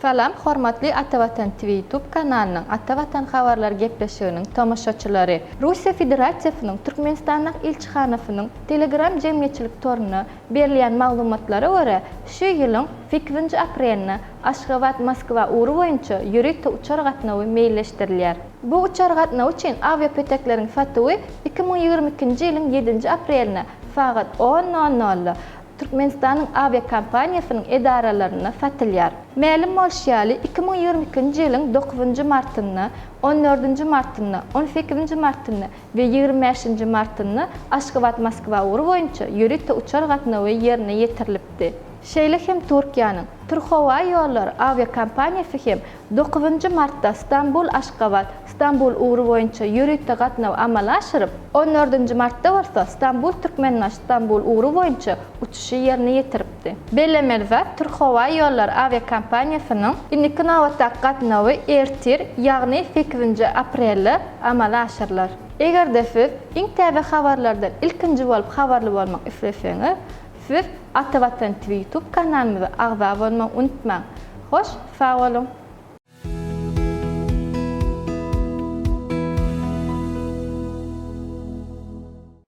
Salam, hormatli Atavatan TV YouTube kanalining Atavatan xabarlar gaplashuvining tomoshabinlari. Rossiya Federatsiyasining Turkmanistonning elchixonasining Telegram jamiyatchilik torni berilgan ma'lumotlara ko'ra, shu yilning 8 aprelni Ashgabat Moskva uri bo'yicha yurak uchar qatnovi meyillashtirilar. Bu uchar qatnov uchun aviapetaklarning fatvi 2022-yilning 7 aprelni faqat 10:00 Türkmenistanyň aviakompaniýasynyň edaralaryna satylýar. Mälim bolşýaly 2022-nji ýylyň 9 martyny, 14 martyny, 18 martyny we 25 martyny Aşgabat Moskwa uğru boýunça ýürik uçar gatnawy ýerine ýetirilipdi. Sheylihem Turkiyaning Turxova ayollar aviakompaniya FHM 9 martda Istanbul Ashqabat Istanbul uvri bo'yicha yo'likda qatnov amalga oshirib 14 martda bo'lsa Istanbul Turkmeniston Istanbul uvri bo'yicha uchishi yerini yetiribdi. Belemer va Turxova ayollar aviakompaniyasining ikki navbatda qatnovi ertir, ya'ni 8 aprelda amalga oshirilar. Agarda siz eng tabiiy xabarlardan ilkinchi bo'lib xabarli bo'lmoq 12, attiva den til YouTube-kanalen med Arve abonnement und mehr. Roche, farolum.